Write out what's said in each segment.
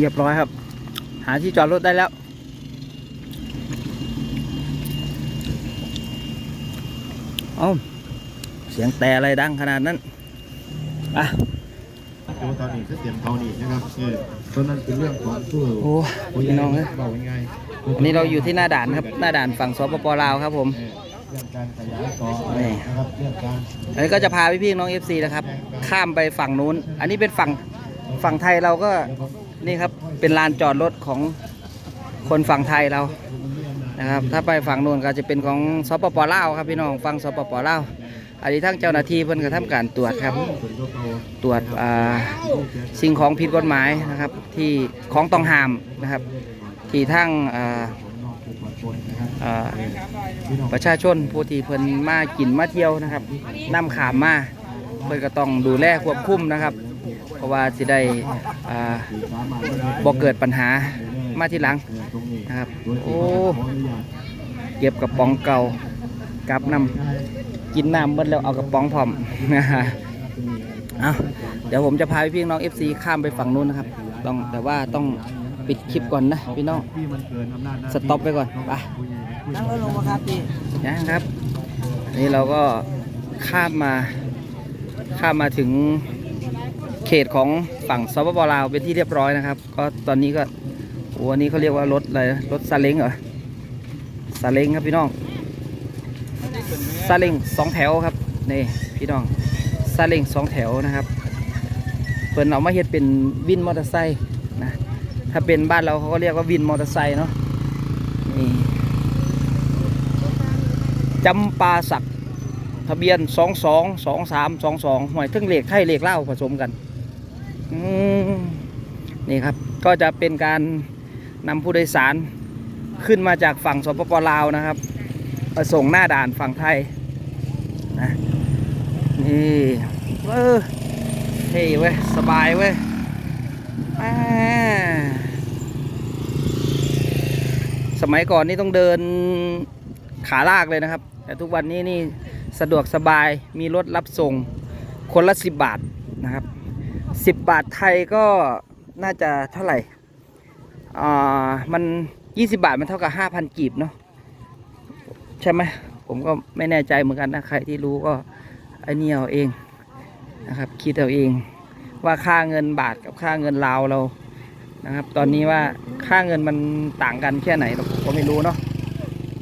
เรียบร้อยครับ หาที่จอดรถได้แล้ว เอ้าเสียงแต่อะไรดังขนาดนั้นอะดูตอนนี้คือเตรียมเขานี่นะครับเออตอนนั้นเป็นเรื่องของผู้โอ้พี่น้องเอ้ยบอกยังไงวันนี้เราอยู่ที่หน้าด่านครับ หน้าด่านฝั่งสปปลาวครับผมเออเรื่องการขยายต่อนี่นะครับเรื่องการอันนี้ก็จะพาพี่พี่ๆน้องเอฟซีนะครับ ข้ามไปฝั่งนู้น อันนี้เป็นฝั่งฝั่งไทยเราก็ นี่ครับเป็นลานจอดรถของคนฝั่งไทยเรานะครับ ถ้าไปฝั่งนู้นก็จะเป็นของสปปลาวครับพี่น้องฝั่งสปปลาวอันนี้ทั้งเจ้าหน้าที่เพิ่นก็ทำการตรวจครับ ตรวจสิ่งของผิดกฎหมายนะครับ ที่ของต้องห้ามนะครับ ที่ทั้งประชาชนผู้ที่เพิ่นมากินมาเที่ยวนะครับนํขามมาเพิ่นก็ต้องดูแลควบคุมนะครับ เพราะว่าสิได้อ่าที่สามารถได้บ่เกิดปัญหามาทีหลังเออตรงนี้นะครับโดยที่โอ้ขออนุญาตเก็บกระป๋องเก่ากลับนำกินน้ำหมดแล้วเอากระป๋องพร้อมนะฮะเอาเดี๋ยวผมจะพาพี่น้อง FC ข้ามไปฝั่งนู้นนะครับต้องแต่ว่าต้องปิดคลิปก่อนนะพี่น้องที่มันเกินอำนาจหน้าสต็อปไว้ก่อนไปนั่งรถลงมาครับพี่นะครับอันนี้เราก็ข้ามมาข้ามมาถึง เขตของฝั่งสปปลาวเป็นที่เรียบร้อยนะครับ ก็ตอนนี้ก็โอ้อันนี้เขาเรียกว่ารถอะไรรถซาเล้งเหรอซาเล้งครับพี่น้องซาเล้งสองแถวครับนี่พี่น้องซาเล้งสองแถวนะครับเพิ่นเอามาเฮ็ดเป็นวินมอเตอร์ไซค์นะถ้าเป็นบ้านเราเขาก็เรียกว่าวินมอเตอร์ไซค์เนาะนี่จำปาสักทะเบียน 2 2 2 3 2 2หวยทึ่งเหล็กไข่เหล็กเหล้าผสมกัน นี่ครับก็จะเป็นการนำผู้โดยสารขึ้นมาจากฝั่งสปปลาวนะครับมาส่งหน้าด่านฝั่งไทยนะนี่เออเท่เว้ยสบายเว้ยอ่สมัยก่อนนี่ต้องเดินขาลากเลยนะครับ แต่ทุกวันนี้นี่สะดวกสบายมีรถรับส่งคนละ10บาทนะครับ 10บบาทไทยก็น่าจะเท่าไหร่ อ่า มัน20บาทมันเท่ากับ5,000กีบเนาะ ใช่ไหม ผมก็ไม่แน่ใจเหมือนกันนะ ใครที่รู้ก็ไอ้นี่เอาเองนะครับ คิดเอาเอง ว่าค่าเงินบาทกับค่าเงินลาวเรานะครับ ตอนนี้ว่าค่าเงินมันต่างกันแค่ไหนเราก็ไม่รู้เนาะ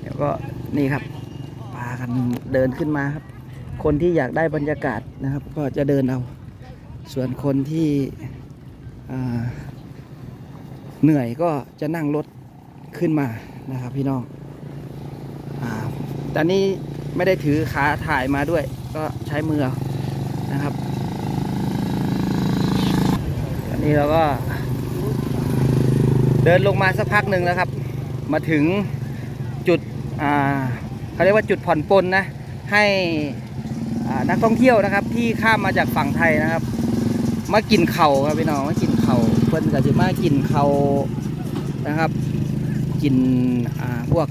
เดี๋ยวก็นี่ครับพากันเดินขึ้นมาครับ คนที่อยากได้บรรยากาศนะครับ ก็จะเดินเอา ส่วนคนที่เหนื่อยก็จะนั่งรถขึ้นมานะครับพี่น้องอตอนนี้ไม่ได้ถือขาถ่ายมาด้วย ก็ใช้มือนะครับตอนนี้เราก็ เดินลงมาสักพักหนึ่งแล้วครับ มาถึงจุดเขาเรียกว่าจุดผ่อนปลนนะให้นักท่องเที่ยวนะครับที่ข้ามมาจากฝั่งไทยนะครับ มากินเข่าครับพี่น้องมากินเข่าเพิ่นก็จะมากินเข่านะครับ กินอ่าพวก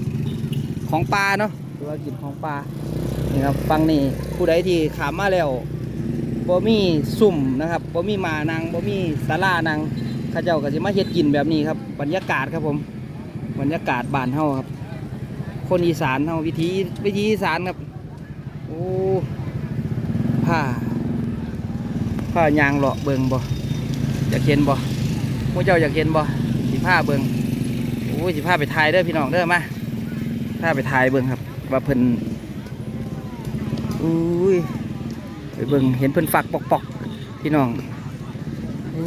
ของปลาเนาะหรือว่ากินของปลานี่ครับฟังนี่ผู้ใดที่ขามมาแล้วบ่มีสุ่มนะครับบ่มีหมานางบ่มีศาลานางข้าเจ้าก็จะมาเฮ็ดกินแบบนี้ครับ บรรยากาศครับผม บรรยากาศบ้านเฮาครับ คนอีสานเฮาวิธีวิธีอีสานครับโอ้ผ้า ผ้ายางเลาะเบิงบ่อยากเห็นบ่พวกเจ้าอยากเห็นบ่สิผ้าเบิงโอ้ยสิผ้าไปถ่ายเด้อพี่น้องเด้อมาผ้าไปถ่ายเบิงครับ ว่าเพิ่นอุ้ยไปเบิงเห็นเพิ่นฝักปอกๆพี่น้องโอ้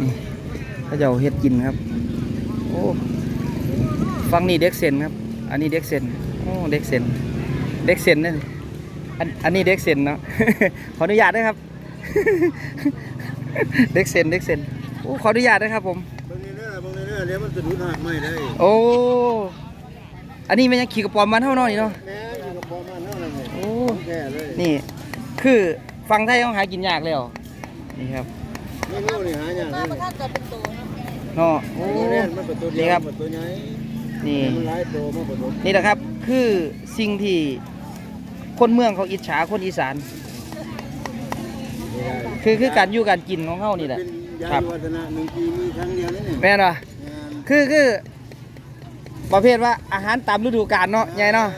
นี่เขาจะเอาเฮ็ดกินครับ โอ้ฟังนี่เด็กเซนครับ อันนี้เด็กเซนโอ้เด็กเซนเด็กเซนนั่น อันอันนี้เด็กเซนเนาะ ขออนุญาตด้วยครับ เด็กเซนเด็กเซนโอ้ขออนุญาตนะครับ ผมบางทีเนี่ยบางทีเนี่ยเดี๋ยวมันจะดูดหักไม่ได้โอ้ อันนี้มันยังขี่กระป๋อมมันเท่าน้อยนี่เนาะ แม่อยู่กับพ่อมันเท่านั้นเลยโอ้แค่เลยนี่ คือฟังไทยต้องหากินยากแล้ว นี่ครับไม่รู้นี่หาอย่างมานี้ประทับจะเป็นตัวเนาะเนาะโอ้ตัวเนี่ยมันเป็นตัวเดีนี่ยวครับ มันตัวใหญ่นี่มันหลายตัวมันผสมนี่แหละครับ คือสิ่งที่ คนเมืองเขาอิจฉาคนอีสาน คือคือการอยู่การกินของเขานี่แหละเป็นยาครับ วัฒนะหนึ่งปีมีครั้งเดียวนี่เนี่ยแม่นว่คือคือประเภทว่าอาหารตามฤดูกาลเนาะใหญ่เนาะ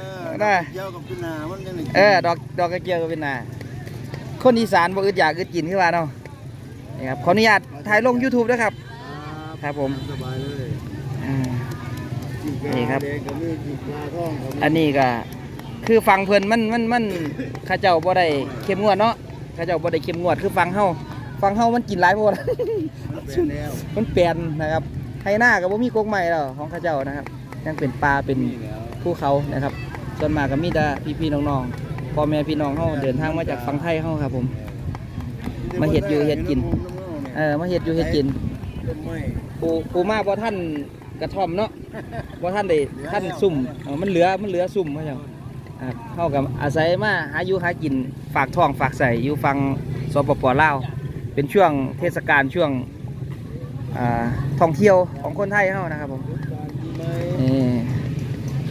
ได้ เกี่ยวกับเป็นนามันยังไงเออดอกดอกกระเจียวก็เป็นนา คนอีสานบ่อึดอยากอึดกินคือว่าเนาะนี่ครับขออนุญาตถ่ายลง YouTube ด้วยครับ ครับผม สบายเลยอ่านี่ครับเด็กก็มีจีปลาท่องก็มีอันนี้ก็ คือฟังเพิ่นมันมันมันข้าเจ้าบ่ได้เข้มงวดเนาะข้าเจ้าบ่ได้เข้มงวดคือฟังเฮาฟังเฮามันกินหลายโพดมันเป็นแล้วมันเปลี่ยนนะครับไทยหน้ากับว่ามีกกใหม่แล้วของข้าเจ้านะครับยังเป็นปลาเป็นภูเขานะครับส่วนมากก็มีแต่พี่ๆน้องๆพ่อแม่พี่น้องเฮาเดินทางมาจากฝั่งไทยเฮาครับผม มาเฮ็ดอยู่เฮ็ดกินเออมาเฮ็ดอยู่เฮ็ดกินต้นไม้ปูปูมาบ่ท่านกระท่อมเนาะบ่ท่านได้ท่านซุ่มมันเหลือมันเหลือซุ่มเขาเจ้าอ่า เฮากับอาศัยมาหาอยู่หากินฝากท้องฝากใส่อยู่ฝั่งสปปลาวเป็นช่วงเทศกาลช่วงท่องเที่ยวของคนไทยเฮานะครับผมนี่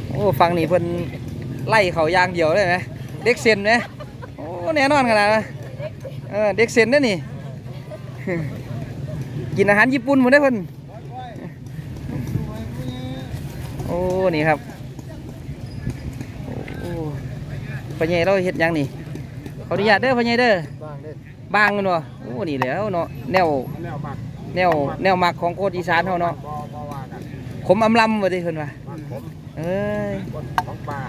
โอ้ฟังนี่เพิ่นไล่เขายางเดียวเลยไหมเด็กเซนไหมโอ้แน่นอนขนาดนั้นเออเด็กเซนเด้อนี่กินอาหารญี่ปุ่นหมดได้เพิ่นโอ้นี่ครับโอ้ พ่อใหญ่เราเฮ็ดหยังนี่ขออนุญาตเด้อพ่อใหญ่เด้อบ้างเด้บางกันวะโอ้นี่แหล้วเนาะแนวแนวมักแนวแนวมักของโคตรอีสานเฮาเนาะบ่บ่ว่ากันขมอำลำว่าติเพิ่นว่ามันผมเอ้ยของปลา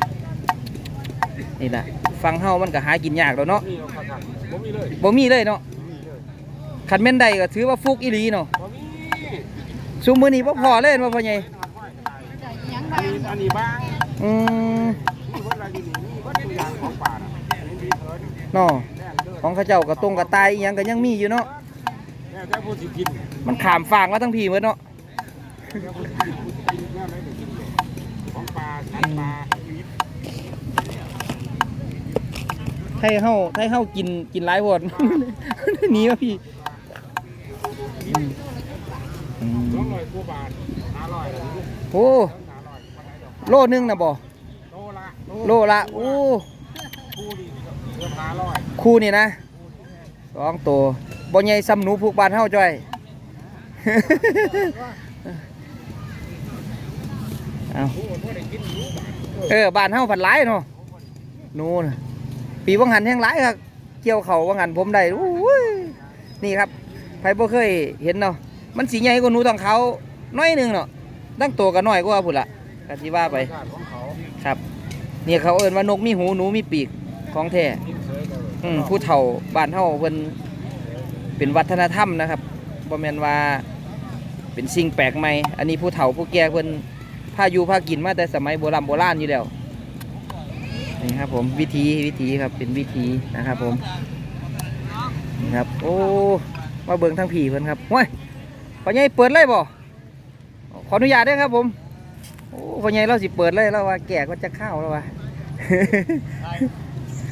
นี่แหละฟังเฮามันก็หากินยากแล้วเนาะนี่เราขัดขัดบ่มีเลยบ่มีเลยเนาะมีเลยคันแม่นใดก็ถือว่าฟุกอีหลีเนาะบ่มีซุมื้อนี้บ่พอเลยว่าพ่อใหญ่อันนี้บ้างอืม เถิดเนาะแน่เด้อของเขาเจ้าก็ตรงกับตายอีหยังก็ยังมีอยู่เนาะแน่แต่ผู้สิกินมันขามฟางมาทั้งพี่หมดเนาะแต่ผู้สิกินผู้สิกินแน่เลยกินเลยของปลาสัตว์ปลาไทยเฮาไทยเฮากินกินหลายโพดหนีมาพี่อืมอืสองมร้อยกว่าบาทห้าร้อยแล้วนี่โอ้ห้าร้อยปานใดดอกโลนึงน่ะบ่โลละโลละโอ้ คู่นี่นะสองตัวบ่ใหญ่ซ้ำหนูผูกบานเฮาจ้อยเอาคู่บ่ได้กินอบาทเออบ้านเฮาผัดหลายเนาะนูน่ะปีวังหันแห้งหลายครับเกี่ยวเขาวังหันผมได้นี่ครับใครบ่เคยเห็นเนาะมันสีใหญ่กว่านูทองเขาน้อยนึงเนาะตั้งตัวก็น้อยกว่าพุ่นละก็สิว่าไปครับนี่เขาเอิ้นว่านกมีหูหนูมีปีก ของแท้อืมผู้เฒ่าบ้านเฮาเพิ่นเป็นวัฒนธรรมนะครับบ่แม่นว่าเป็นสิ่งแปลกใหม่ อันนี้ผู้เฒ่าผู้แก่เพิ่นพาอยู่พากินมาแต่สมัยโบราณโบราณอยู่แล้วนี่ครับผมวิธีวิธีครับเป็นวิธีนะครับผมนี่ครับโอ้มาเบิ่งทางผีเพิ่นครับว้ยพ่อใหญ่เปิดเลยบ่ขออนุญาตด้อครับผมโอ้พ่อใหญ่เราสิเปิดเลยแล้วว่าแก่ก็จะเข้าแล้วว่า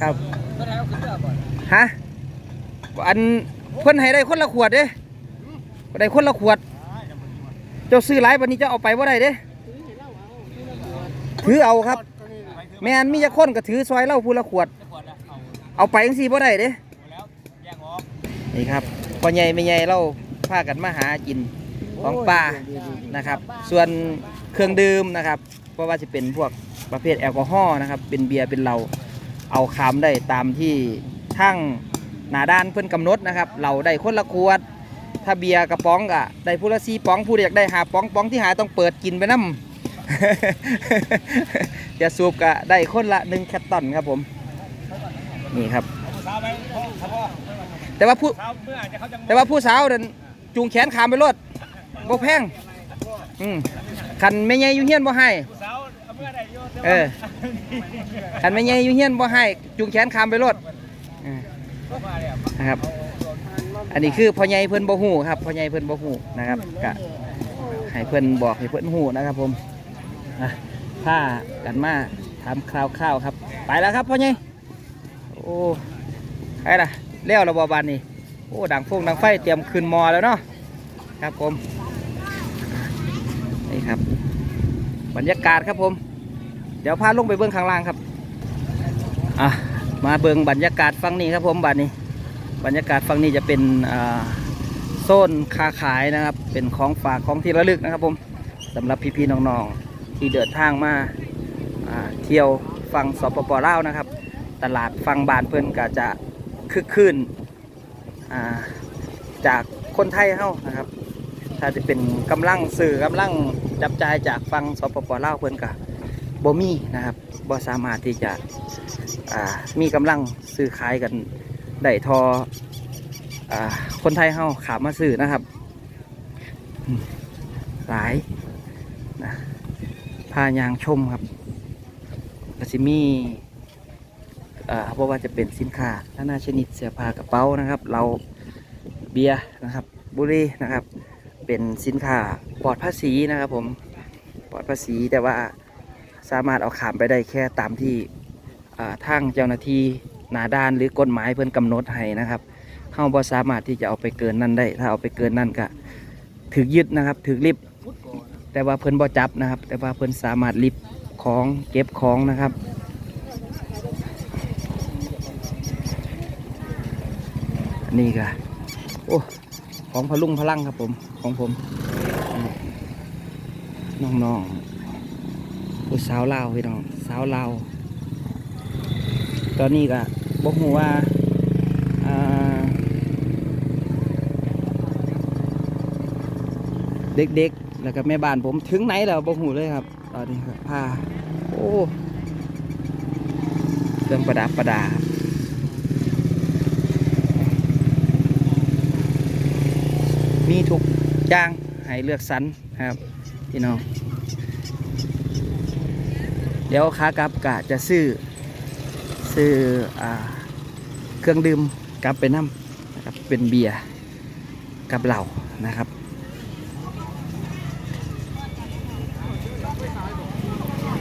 ครับฮะอันเพิ่นให้ได้คนละขวดเด้ได้คนละขวด เจ้าซื้อหลายวันนี้เจ้าเอาไปว่าได้เด้ถือเอาครับ แมนมีจะคนก็ถือซอยเหล้าพูละขวด เอาไปจังซี่บ่ได้เด้นี่ครับพ่อใหญ่แม่ใหญ่เราพากันมาหากินของป่านะครับ ส่วนเครื่องดื่มนะครับเพราะว่าจะเป็นพวกประเภทแอลกอฮอล์นะครับ เป็นเบียร์เป็นเหล้า เอาคำได้ตามที่ทั้งหนาด้านเพิ่อนกำหนดนะครับ เราได้คนละขวด ถ้าเบียร์กระป๋องก็ได้ผู้ละสี่ป๋องผู้อยากได้หาป๋องป๋องที่หาต้องเปิดกินไปน้ำจะสูบก็ได้คนละหนึ่งแคตตอนครับผมนี่ครับ แต่ว่าผู้แต่ว่าผู้สาวเดินจูงแขนขามไปรถบ่แพงอืมคันไม่ใหญ่อยู่งเฮียนบ่ให้ เออคันไม่ใหญ่อยู่เฮียนบ่ให้จูงแขนขามไปรถออนะครับ อันนี้คือพ่อใหญ่เพิ่นบ่ฮู้ครับพ่อใหญ่เพิ่นบ่ฮู้นะครับก็ให้เพิ่นบอกให้เพิ่นฮู้นะครับผมอะพากันมาถามคร่าวครับ ไปแล้วครับพ่อใหญ่โอ้ไปล่ะแล้วระบบบานนี่โอ้ดังฟงดังไฟเตรียมขึ้นมอแล้วเนาะครับผมนี่ครับ บรรยากาศครับผม เดี๋ยวพาลงไปเบื้องข้างล่างครับอะมาเบื้องบรรยากาศฟังนี่ครับผมบัดนี้ บรรยากาศฝั่งนี้จะเป็นอ่าโซนค้าขายนะครับ เป็นของฝากของที่ระลึกนะครับผมสำหรับพี่ๆน้องๆที่เดินทางมาเที่ยวฟังสปปลาวนะครับ ตลาดฟังบานเพิ่นก็จะคึกคืนจากคนไทยเฮานะครับ ถ้าจะเป็นกำลังสื่อกำลัง จับจ่ายจากฟังสปปลาวเพิ่นก็บ่มีนะครับบ่สามารถที่จะมีกำลังซื้อขายกันได้ทออคนไทยเฮาขามาซื้อนะครับ หลายนะพายางชมครับก็สิมีอ่าเพราะว่าจะเป็นสินค้านานาชนิดเสื้อผ้ากระเป๋านะครับ เราเบียร์นะครับ บุรีนะครับ เป็นสินค้า ปลอดภาษีนะครับผมปลอดภาษีแต่ว่าสามารถเอาขามไปได้แค่ตามที่ทางเจ้าหน้าที่หนาด้านหรือกฎหมายเพิ่อนกำหนดให้นะครับเฮาบ่สามารถที่จะเอาไปเกินนั่นได้ ถ้าเอาไปเกินนั่นก็ถึกยึดนะครับถึกลิบแต่ว่าเพิ่อนบ่จับนะครับ แต่ว่าเพิ่อนสามารถลิบของเก็บของนะครับนี่ก็โอ้ของพลุงพลังครับผมของผม น้องๆผู้สาวลาวพี่น้องสาวลาวตอนนี้ก็บอกหูว่าเด็กๆ แล้วก็แม่บ้านผมถึงไหนแล้วบอกหูเลยครับ ตอนนี้ครับผ้าโอ้เครื่องประดับประดาครับมีทุกอย่างให้เลือกสรรครับ พี่น้อง เดี๋ยวขากลับกะจะซื้อ ซื้ออเครื่องดื่มกลับไปน้ำนะครับเป็นเบียร์กับเหล้านะครับ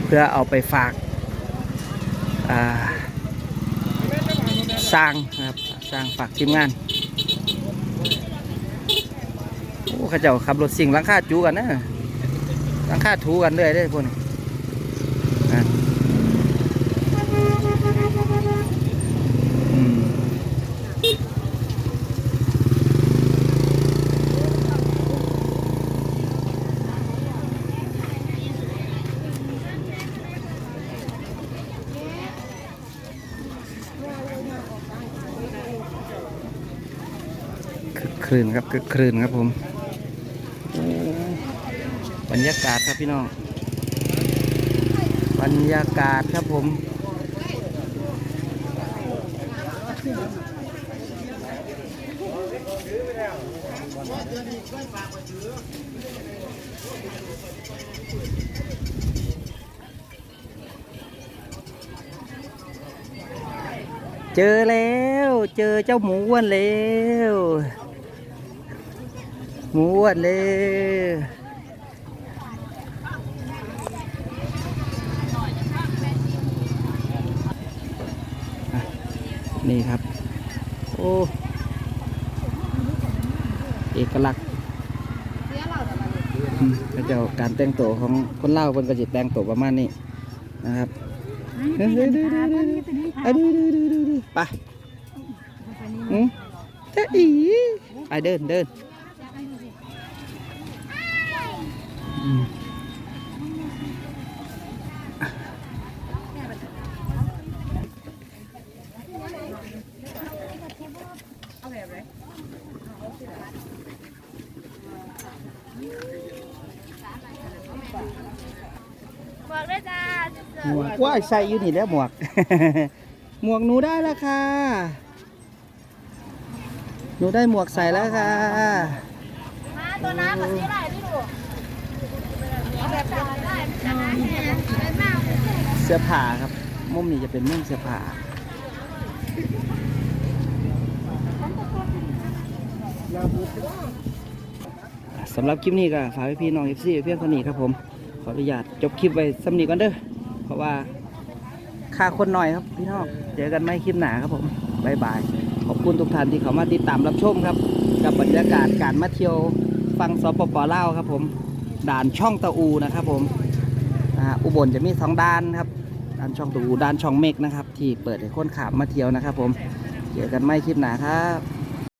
เพื่อเอาไปฝากสร้างนะครับสร้างฝากทีมงานโอ้ข้าเจ้าขับรถสิ่งลังคาจูกันนะ หลังคาถูกันเรื่อยได้พวกนี้อะอืมคึกคลื่นครับคึกคลื่นครับผม รรยากาศครับพี่น้อง บรรยากาศครับผม เจอแล้ว เจอเจ้าหมูอ้วนแล้ว หมูอ้วนเลย นี่ครับ โอ้เอกลักษณ์อืมก็จะการแต่งตัวของคนเล่าวเพิ่นก็จะแต่งตัวประมาณนี้นะครับดูดูดูดูดูดูดูดูดูไปอืมจะอีไปเดินเดินอืม บอกเลยจ้าหมวกว่าใส่อยู่นี่แหล้วหมวก หมวกหนูได้แล้วค่ะ หนูได้หมวกใส่แล้วค่ะ มาตัวน้ำกับสีอะไรพี่ดูเอาแบบได้ได้จะหาแห่ได้มากเลยเสื้อผ้าครับ มุมนี้จะเป็นมุมเสื้อผ้า สำหรับคลิปนี้ก็ฝากพี่น้องเอฟซีเพื่อนคนนี้ครับผมขออนุญาตจบคลิปไว้สำนีก่อนเด้อเพราะว่าค่าคนหน่อยครับพี่น้องเจอกันไม่คลิปหนาครับผมบายบายขอบคุณทุกท่านที่เข้ามาติดตามรับชมครับ กับบรรยากาศการมาเที่ยวฟังสปปลาวครับผมด่านช่องตะอูนะครับผมอุบลจะมีสองด้านครับด้านช่องตะอูด้านช่องเมกนะครับ ที่เปิดให้คนขามมาเที่ยวนะครับ ผมเจอกันไม่คลิปหนาครับ